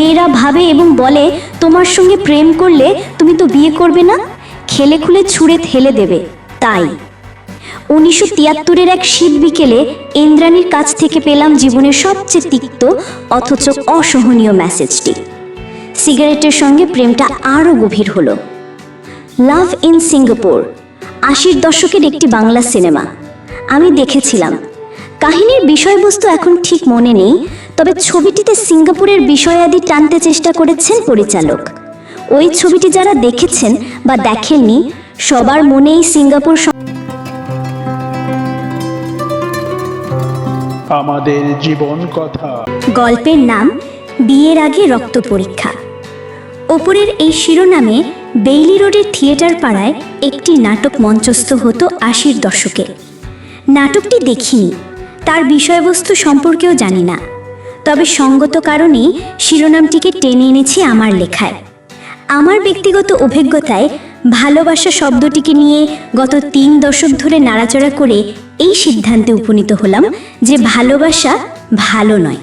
মেয়েরা ভাবে এবং বলে, তোমার সঙ্গে প্রেম করলে তুমি তো বিয়ে করবে না? খেলে খুলে ছুঁড়ে ঠেলে দেবে। তাই। উনিশশো তিয়াত্তরের এক শীত বিকেলে ইন্দ্রাণীর কাছ থেকে পেলাম জীবনের সবচেয়ে তিক্ত, অথচ অসহনীয় মেসেজটি। সিগারেটের সঙ্গে প্রেমটা আরও গভীর হলো। লাভ ইন সিঙ্গাপুর, আশির দশকের একটি বাংলা সিনেমা। আমি দেখেছিলাম। কাহিনীর বিষয়বস্তু এখন ঠিক মনে নেই তবে ছবিটিতে সিঙ্গাপুরের বিষয়াদি টানতে চেষ্টা করেছেন পরিচালক। ওই ছবিটি যারা দেখেছেন বা দেখেননি সবার মনেই সিঙ্গাপুর আমাদের জীবন কথা। গল্পের নাম বিয়ের আগে রক্ত পরীক্ষা। ওপরের এই শিরোনামে বেইলি রোডের থিয়েটার পাড়ায় একটি নাটক মঞ্চস্থ হতো আশির দশকে। নাটকটি দেখিনি তার বিষয়বস্তু সম্পর্কেও জানি না। তবে সঙ্গত কারণেই শিরোনামটিকে টেনে এনেছি আমার লেখায়। আমার ব্যক্তিগত অভিজ্ঞতায় ভালোবাসা শব্দটিকে নিয়ে গত তিন দশক ধরে নাড়াচড়া করে এই সিদ্ধান্তে উপনীত হলাম যে ভালোবাসা ভালো নয়।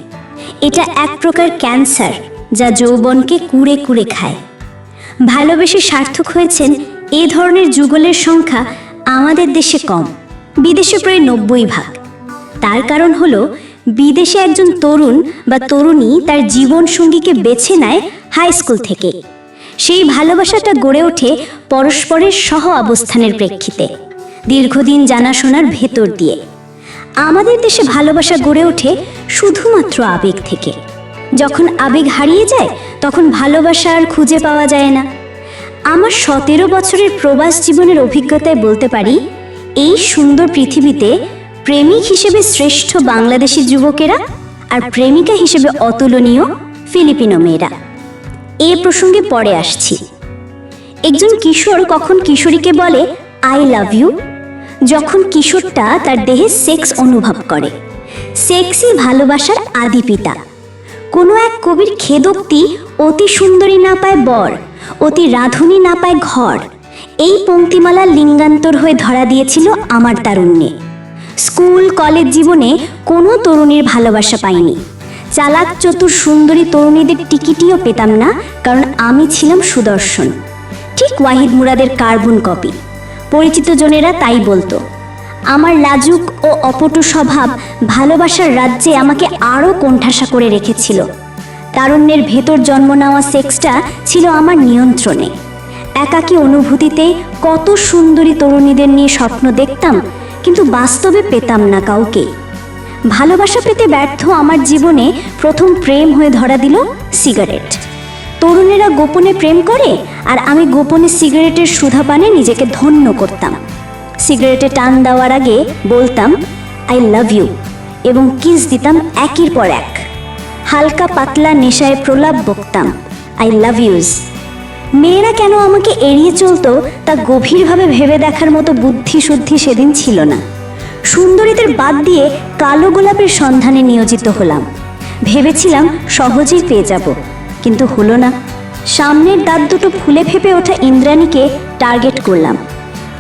এটা এক প্রকার ক্যান্সার যা যৌবনকে কুড়ে কুড়ে খায়। ভালোবেসে সার্থক হয়েছেন এ ধরনের যুগলের সংখ্যা আমাদের দেশে কম, বিদেশে প্রায় নব্বই ভাগ। তার কারণ হলো বিদেশে একজন তরুণ বা তরুণী তার জীবন সঙ্গীকে বেছে নেয় হাই স্কুল থেকে। সেই ভালোবাসাটা গড়ে ওঠে পরস্পরের সহ অবস্থানের প্রেক্ষিতে, দীর্ঘদিন জানাশোনার ভেতর দিয়ে। আমাদের দেশে ভালোবাসা গড়ে ওঠে শুধুমাত্র আবেগ থেকে। যখন আবেগ হারিয়ে যায়, তখন ভালোবাসা আর খুঁজে পাওয়া যায় না। আমার সতেরো বছরের প্রবাস জীবনের অভিজ্ঞতায় বলতে পারি, এই সুন্দর পৃথিবীতে প্রেমিক হিসেবে শ্রেষ্ঠ বাংলাদেশি যুবকেরা আর প্রেমিকা হিসেবে অতুলনীয় ফিলিপিনো মেয়েরা। এ প্রসঙ্গে পরে আসছি। একজন কিশোর কখন কিশোরীকে বলে, আই লাভ ইউ যখন কিশোরটা তার দেহে সেক্স অনুভব করে। সেক্সই ভালোবাসার আদি পিতা। কোনো এক কবির খেদোক্তি অতি সুন্দরী না পায় বর, অতি রাধুনী না পায় ঘর। এই পংক্তিমালা লিঙ্গান্তর হয়ে ধরা দিয়েছিল আমার তারুণ্যে। স্কুল, কলেজ জীবনে কোনো তরুণীর ভালোবাসা পাইনি। চালাক, চতুর, সুন্দরী তরুণীদের টিকিটিও পেতাম না, কারণ আমি ছিলাম সুদর্শন। ঠিক ওয়াহিদ মুরাদের কার্বন কপি। পরিচিত জনেরা তাই বলতো, আমার লাজুক ও অপটু স্বভাব ভালোবাসার রাজ্যে আমাকে আরও কোণঠাসা করে রেখেছিল। তারুণ্যের ভেতর জন্ম নেওয়া সেক্সটা ছিল আমার নিয়ন্ত্রণে। একাকী অনুভূতিতে কত সুন্দরী তরুণীদের নিয়ে স্বপ্ন দেখতাম কিন্তু বাস্তবে পেতাম না কাউকে। ভালোবাসা পেতে ব্যর্থ আমার জীবনে প্রথম প্রেম হয়ে ধরা দিল সিগারেট। তরুণেরা গোপনে প্রেম করে আর আমি গোপনে সিগারেটের সুধাপানে নিজেকে ধন্য করতাম। সিগারেটে টান দেওয়ার আগে বলতাম আই লাভ ইউ এবং কিস দিতাম একের পর এক। হালকা পাতলা নেশায় প্রলাপ বকতাম আই লাভ ইউজ মেয়েরা কেন আমাকে এড়িয়ে চলতো তা গভীরভাবে ভেবে দেখার মতো বুদ্ধি শুদ্ধি সেদিন ছিল না। সুন্দরীদের বাদ দিয়ে কালো গোলাপের সন্ধানে নিয়োজিত হলাম। ভেবেছিলাম সহজেই পেয়ে যাব, কিন্তু হলো না। সামনের দাঁত দুটো ফুলে ফেপে ওঠা ইন্দ্রাণীকে টার্গেট করলাম।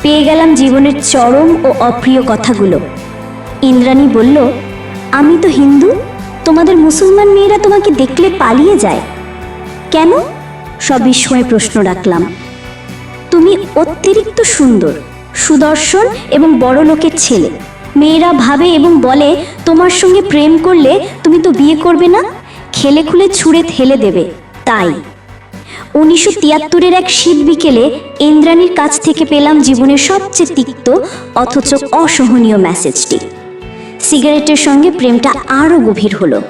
পেয়ে গেলাম জীবনের চরম ও অপ্রিয় কথাগুলো। ইন্দ্রাণী বলল, আমি তো হিন্দু, তোমাদের মুসলমান মেয়েরা তোমাকে দেখলে পালিয়ে যায়। কেন? সবিস্ময়ে প্রশ্ন রাখলাম। তুমি অতিরিক্ত সুন্দর, সুদর্শন এবং বড় লোকের ছেলে। মেয়েরা ভাবে এবং বলে, তোমার সঙ্গে প্রেম করলে তুমি তো বিয়ে করবে না? খেলে খুলে ছুঁড়ে ঠেলে দেবে। তাই। উনিশশো তিয়াত্তরের এক শীত বিকেলে ইন্দ্রাণীর কাছ থেকে পেলাম জীবনের সবচেয়ে তিক্ত অথচ অসহনীয় মেসেজটি। সিগারেটের সঙ্গে প্রেমটা আরও গভীর হলো।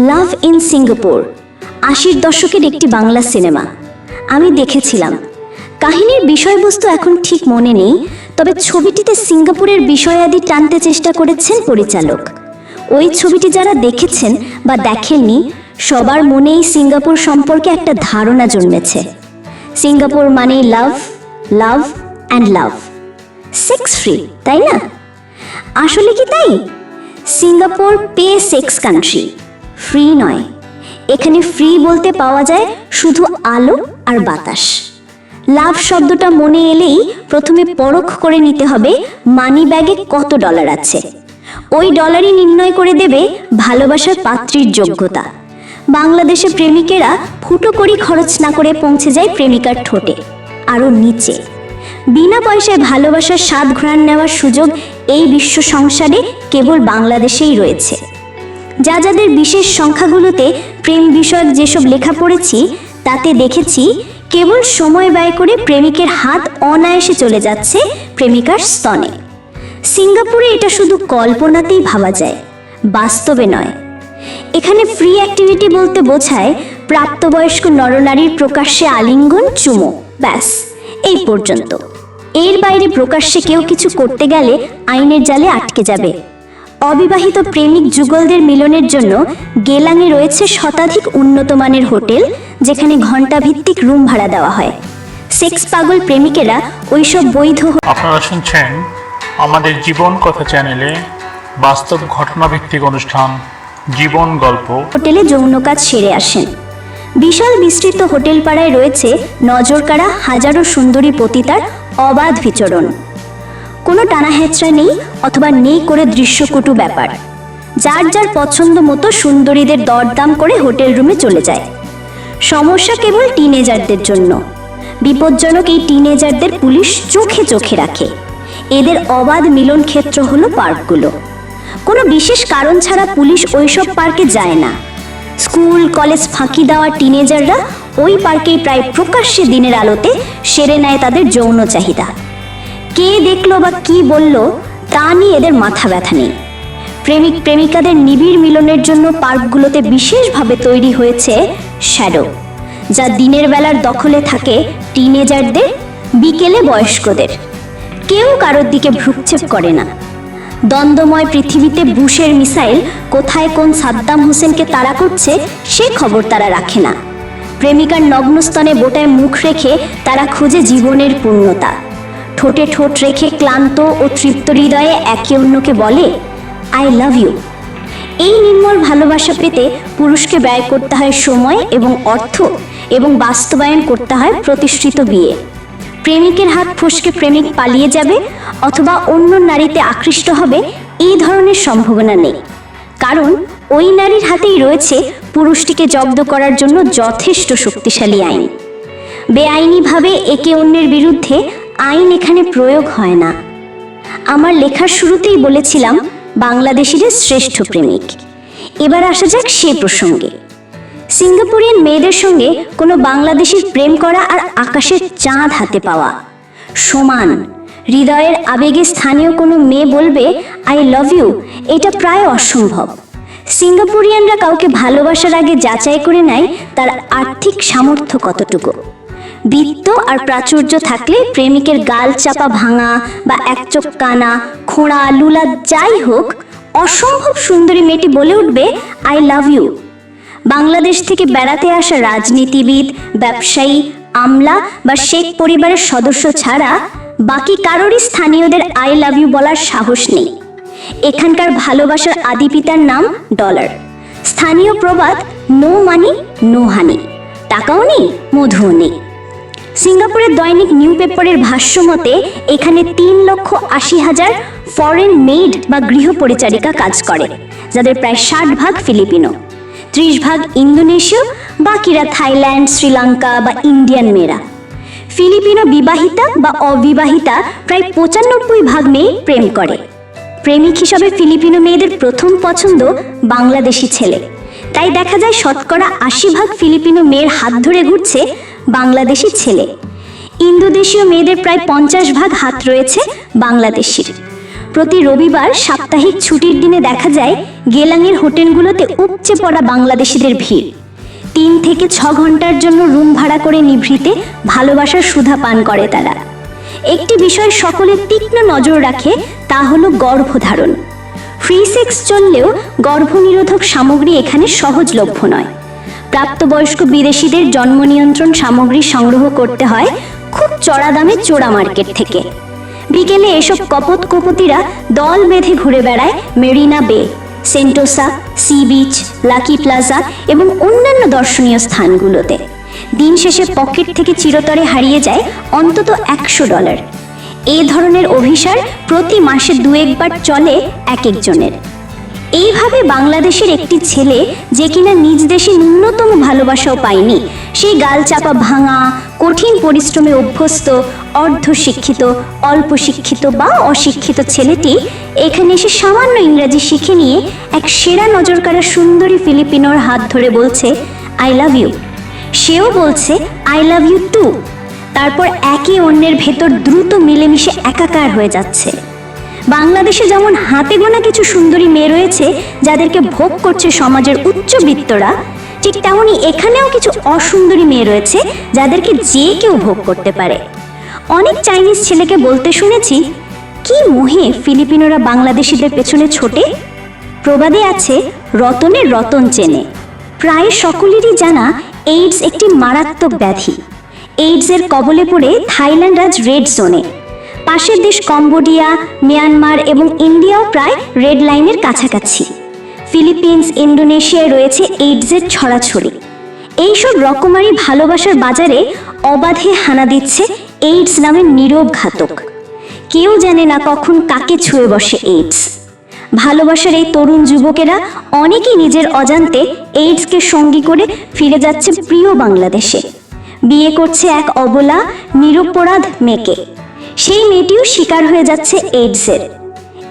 লাভ ইন সিঙ্গাপুর আশির দশকের একটি বাংলা সিনেমা। আমি দেখেছিলাম। কাহিনীর বিষয়বস্তু এখন ঠিক মনে নেই, তবে ছবিটিতে সিঙ্গাপুরের বিষয়াদি টানতে চেষ্টা করেছেন পরিচালক। ওই ছবিটি যারা দেখেছেন বা দেখেননি, সবার মনেই সিঙ্গাপুর সম্পর্কে একটা ধারণা জন্মেছে। সিঙ্গাপুর মানে love love and love. Sex free, তাই না? আসলে কি তাই? Singapore pay sex country, free নয়। এখানে ফ্রি বলতে পাওয়া যায় শুধু আলো আর বাতাস। লাভ শব্দটা মনে এলেই প্রথমে পরখ করে নিতে হবে মানি ব্যাগে কত ডলার আছে। ওই ডলারই নির্ণয় করে দেবে ভালোবাসার পাত্রীর যোগ্যতা। বাংলাদেশে প্রেমিকেরা ফুটো করি খরচ না করে পৌঁছে যায় প্রেমিকার ঠোঁটে, আরও নিচে। বিনা পয়সায় ভালোবাসার স্বাদ ঘ্রাণ নেওয়ার সুযোগ এই বিশ্ব সংসারে কেবল বাংলাদেশেই রয়েছে। যা যাদের বিশেষ সংখ্যাগুলোতে প্রেম বিষয়ক যেসব লেখা পড়েছি, তাতে দেখেছি কেবল সময় ব্যয় করে প্রেমিকের হাত অনায়াসে চলে যাচ্ছে প্রেমিকার স্তনে। সিঙ্গাপুরে এটা শুধু কল্পনাতেই ভাবা যায়, বাস্তবে নয়। এখানে ফ্রি অ্যাক্টিভিটি বলতে বোঝায় প্রাপ্তবয়স্ক নরনারীর প্রকাশ্যে আলিঙ্গন, চুমো, ব্যাস, এই পর্যন্ত। এর বাইরে প্রকাশ্যে কেউ কিছু করতে গেলে আইনের জালে আটকে যাবে। অবিবাহিত প্রেমিক যুগলদের মিলনের জন্য গেলাঙে রয়েছে শতাধিক উন্নত মানের হোটেল যেখানে ঘণ্টাভিত্তিক রুম ভাড়া দেওয়া হয়। সেক্স পাগল প্রেমিকেরা ওইসব বৈধ আপনারা শুনছেন আমাদের জীবন কথা চ্যানেলে বাস্তব ঘটনাভিত্তিক অনুষ্ঠান জীবন গল্প। হোটেলে যৌন কাজ সেরে আসেন। বিশাল বিস্তৃত হোটেল পাড়ায় রয়েছে নজরকাড়া হাজারো সুন্দরী পতিতার অবাধ বিচরণ। কোনো টানা হেঁচড়া নেই অথবা নেই করে দৃশ্যকটু ব্যাপার। যার যার পছন্দ মতো সুন্দরীদের দরদাম করে হোটেল রুমে চলে যায়। সমস্যা কেবল টিনেজারদের জন্য। বিপজ্জনক এই টিনেজারদের পুলিশ চোখে চোখে রাখে। এদের অবাধ মিলন ক্ষেত্র হলো পার্কগুলো। কোনো বিশেষ কারণ ছাড়া পুলিশ ওইসব পার্কে যায় না। স্কুল, কলেজ ফাঁকি দেওয়া টিনেজাররা ওই পার্কেই প্রায় প্রকাশ্যে দিনের আলোতে সেরে নেয় তাদের যৌন চাহিদা। কে দেখল বা কি বলল, তা নিয়ে এদের মাথা ব্যথা নেই। প্রেমিক প্রেমিকাদের নিবিড় মিলনের জন্য পার্কগুলোতে বিশেষভাবে তৈরি হয়েছে শ্যাডো, যা দিনের বেলার দখলে থাকে টিনেজারদের, বিকেলে বয়স্কদের। কেউ কারোর দিকে ভ্রুক্ষেপ করে না। দ্বন্দ্বময় পৃথিবীতে বুশের মিসাইল কোথায় কোন সাদ্দাম হোসেনকে তাড়া করছে, সে খবর তারা রাখে না। প্রেমিকার নগ্নস্তনে বোটায় মুখ রেখে তারা খুঁজে জীবনের পূর্ণতা। ঠোঁটে ঠোঁট রেখে ক্লান্ত ও তৃপ্ত হৃদয়ে একে অন্যকে বলে আই লাভ ইউ এই নির্মল ভালোবাসা পেতে পুরুষকে ব্যয় করতে হয় সময় এবং অর্থ এবং বাস্তবায়ন করতে হয় প্রতিষ্ঠিত বিয়ে। প্রেমিকের হাত ফসকে প্রেমিক পালিয়ে যাবে অথবা অন্য নারীতে আকৃষ্ট হবে, এই ধরনের সম্ভাবনা নেই। কারণ ওই নারীর হাতেই রয়েছে পুরুষটিকে জব্দ করার জন্য যথেষ্ট শক্তিশালী আইন। বেআইনিভাবে একে অন্যের বিরুদ্ধে আইন এখানে প্রয়োগ হয় না। আমার লেখার শুরুতেই বলেছিলাম, বাংলাদেশিদের শ্রেষ্ঠ প্রেমিক। এবার আসা যাক সে প্রসঙ্গে। সিঙ্গাপুরিয়ান মেয়েদের সঙ্গে কোনো বাংলাদেশির প্রেম করা আর আকাশের চাঁদ হাতে পাওয়া। সমান, হৃদয়ের আবেগে স্থানীয় কোনো মেয়ে বলবে, আই লাভ ইউ এটা প্রায় অসম্ভব। সিঙ্গাপুরিয়ানরা কাউকে ভালোবাসার আগে যাচাই করে নেয় তার আর্থিক সামর্থ্য কতটুকু। বৃত্ত আর প্রাচুর্য থাকলে প্রেমিকের গাল চাপা ভাঙা বা একচোখ কানা, খোঁড়া, লুলা যাই হোক, অসম্ভব সুন্দরী মেয়েটি বলে উঠবে আই লাভ ইউ বাংলাদেশ থেকে বেড়াতে আসা রাজনীতিবিদ, ব্যবসায়ী, আমলা বা শেখ পরিবারের সদস্য ছাড়া বাকি কারোরই স্থানীয়দের আই লাভ ইউ বলার সাহস নেই। এখানকার ভালোবাসার আদি পিতার নাম ডলার। স্থানীয় প্রবাদ নো মানি নো হানি টাকাও নেই, মধুও নেই। সিঙ্গাপুরের দৈনিক নিউ পেপারের ভাষ্য মতে, এখানে তিন লক্ষ আশি হাজার ফরেন মেড বা গৃহ পরিচারিকা কাজ করে, যাদের প্রায় ষাট ভাগ ফিলিপিনো। ত্রিশ ভাগ ইন্দোনেশীয়, বাকিরা থাইল্যান্ড, শ্রীলঙ্কা বা ইন্ডিয়ান মেয়েরা। ফিলিপিনো বিবাহিতা বা অবিবাহিতা প্রায় পঁচানব্বই ভাগ মেয়ে প্রেম করে। প্রেমিক হিসাবে ফিলিপিনো মেয়েদের প্রথম পছন্দ বাংলাদেশি ছেলে। তাই দেখা যায় শতকরা আশি ভাগ ফিলিপিনো মেয়ের হাত ধরে ঘুরছে বাংলাদেশি ছেলে। ইন্দোদেশীয় মেয়েদের প্রায় পঞ্চাশ ভাগ হাত রয়েছে বাংলাদেশির। প্রতি রবিবার সাপ্তাহিক ছুটির দিনে দেখা যায় গেলাঙের হোটেলগুলোতে উপচে পড়া বাংলাদেশিদের ভিড়। তিন থেকে ছ ঘণ্টার জন্য রুম ভাড়া করে নিভৃতে ভালোবাসার সুধা পান করে তারা। একটি বিষয় সকলের তীক্ষ্ণ নজর রাখে তা হলো গর্ভধারণ। ফ্রি সেক্স চললেও গর্ভনিরোধক সামগ্রী এখানে সহজলভ্য নয়। প্রাপ্তবয়স্ক বিদেশিদের জন্ম নিয়ন্ত্রণ সামগ্রী সংগ্রহ করতে হয় খুব চড়া দামে চোরা মার্কেট থেকে। বিকেলে এসব কপত কপতিরা দল বেঁধে ঘুরে বেড়ায় Marina Bay, Sentosa, sea beach, Lucky Plaza এবং অন্যান্য দর্শনীয় স্থানগুলোতে। দিন শেষে পকেট থেকে চিরতরে হারিয়ে যায় অন্তত একশো ডলার। এই ধরনের অভিসার প্রতি মাসে দু একবার চলে এক একজনের এইভাবে বাংলাদেশের একটি ছেলে যে কিনা নিজ দেশে ন্যূনতম ভালোবাসাও পায়নি, সেই গালচাপা ভাঙা, কঠিন পরিশ্রমে অভ্যস্ত, অর্ধশিক্ষিত অল্প শিক্ষিত বা অশিক্ষিত ছেলেটি এখানে এসে সামান্য ইংরাজি শিখে নিয়ে এক সেরা নজরকাড়া সুন্দরী ফিলিপিনোর হাত ধরে বলছে, আই লাভ ইউ। সেও বলছে, আই লাভ ইউ টু। তারপর একে অন্যের ভেতর দ্রুত মিলেমিশে একাকার হয়ে যাচ্ছে। বাংলাদেশে যেমন হাতে গোনা কিছু সুন্দরী মেয়ে রয়েছে, যাদেরকে ভোগ করছে সমাজের উচ্চবিত্তরা, ঠিক তেমনই এখানেও কিছু অসুন্দরী মেয়ে রয়েছে, যাদেরকে যে কেউ ভোগ করতে পারে। অনেক চাইনিজ ছেলেকে বলতে শুনেছি, কি মোহে ফিলিপিনোরা বাংলাদেশিদের পেছনে ছোটে? প্রবাদে আছে রতনের রতন চেনে। প্রায় সকলেরই জানা, এইডস একটি মারাত্মক ব্যাধি। এইডসের কবলে পড়ে থাইল্যান্ড আজ রেড জোনে পাশের দেশ কম্বোডিয়া, মিয়ানমার এবং ইন্ডিয়াও প্রায় রেড লাইনের কাছাকাছি। ফিলিপিন্স, ইন্দোনেশিয়ায় রয়েছে এইডসের ছড়াছড়ি। এইসব রকমারি ভালোবাসার বাজারে অবাধে হানা দিচ্ছে এইডস নামের নীরব ঘাতক। কেউ জানে না কখন কাকে ছুঁয়ে বসে এইডস ভালোবাসার এই তরুণ যুবকেরা অনেকেই নিজের অজান্তে এইডসকে সঙ্গী করে ফিরে যাচ্ছে প্রিয় বাংলাদেশে। বিয়ে করছে এক অবলা, নিরপরাধ মেয়েকে। সেই মেয়েটিও শিকার হয়ে যাচ্ছে এইডসের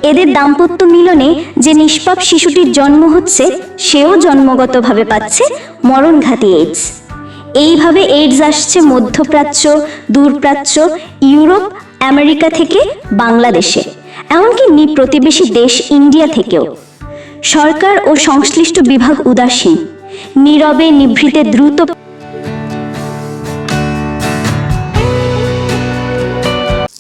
এদের দাম্পত্য মিলনে যে নিষ্পাপ শিশুটির জন্ম হচ্ছে, সেও জন্মগতভাবে পাচ্ছে মরণঘাতী এইডস এইভাবে এইডস আসছে মধ্যপ্রাচ্য, দূরপ্রাচ্য, ইউরোপ, আমেরিকা থেকে বাংলাদেশে, এমনকি নি প্রতিবেশী দেশ ইন্ডিয়া থেকেও। সরকার ও সংশ্লিষ্ট বিভাগ উদাসীন, নীরবে নিভৃতে দ্রুত